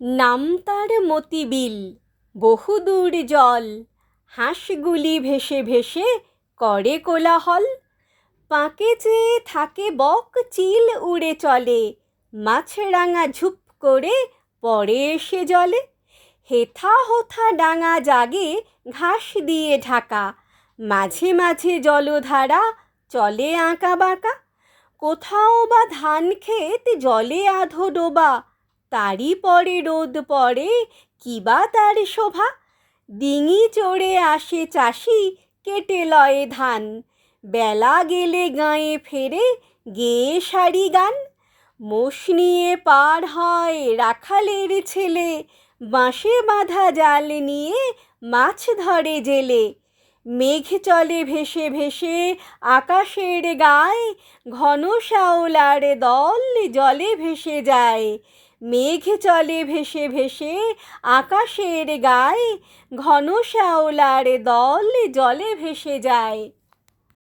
নাম তার মতিবিল, বহুদূর জল। হাঁসগুলি ভেসে ভেসে করে কোলাহল। পাঁকে চেয়ে থাকে বক চিল উড়ে চলে, মাছরাঙা ঝুপ করে পরে এসে জলে। হেথা হোথা ডাঙা জাগে ঘাস দিয়ে ঢাকা, মাঝে মাঝে জলধারা চলে আঁকা বাঁকা। কোথাও বা ধান ক্ষেত জলে আধো ডোবা তারই পরে রোদ পড়ে কিবা তার শোভা? ডিঙি চড়ে আসে চাষি, কেটে লয়ে ধান। বেলা গেলে গাঁয়ে ফেরে গেয়ে সারি গান। মোষ নিয়ে পার হয় রাখালের ছেলে, বাঁশে বাঁধা জাল নিয়ে মাছ ধরে জেলে। মেঘ চলে ভেসে ভেসে আকাশের গায়ে, ঘন শ্যাওলার দল জলে ভেসে যায়। মেঘ চলে ভেসে ভেসে আকাশের গায়ে ঘন শ্যাওলার দল জলে ভেসে যায়।